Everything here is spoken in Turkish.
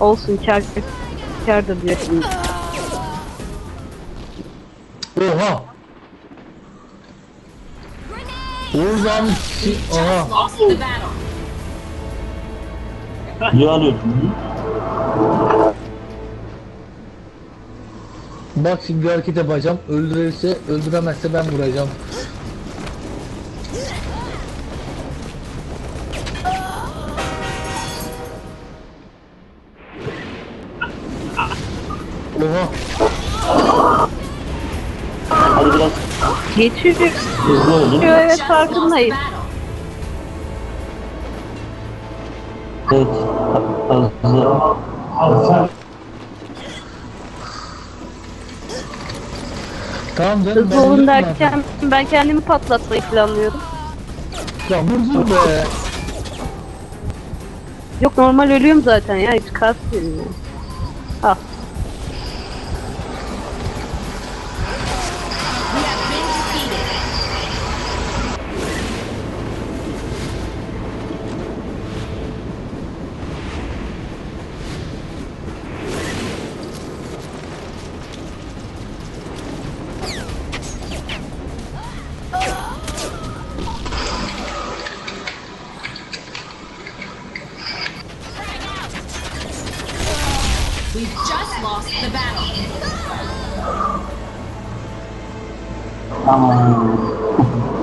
Olsun kar kârdır diyorsun. Oha. Oradan si aha. Niye alıyorsun? Bak şimdi bir hareket yapacağım. Öldürürse öldüremezse ben vuracağım. Oha. Hadi biraz Geçiyor. hızlı olun. Evet farkındayım. Evet. Hızlı. Tamam canım. Hızlı ben olun derken ben kendimi patlatmayı planlıyordum. zaten. Ya vurdun be. Yok normal ölüyorum zaten ya hiç ya. Ah We've just lost the battle. Tamam.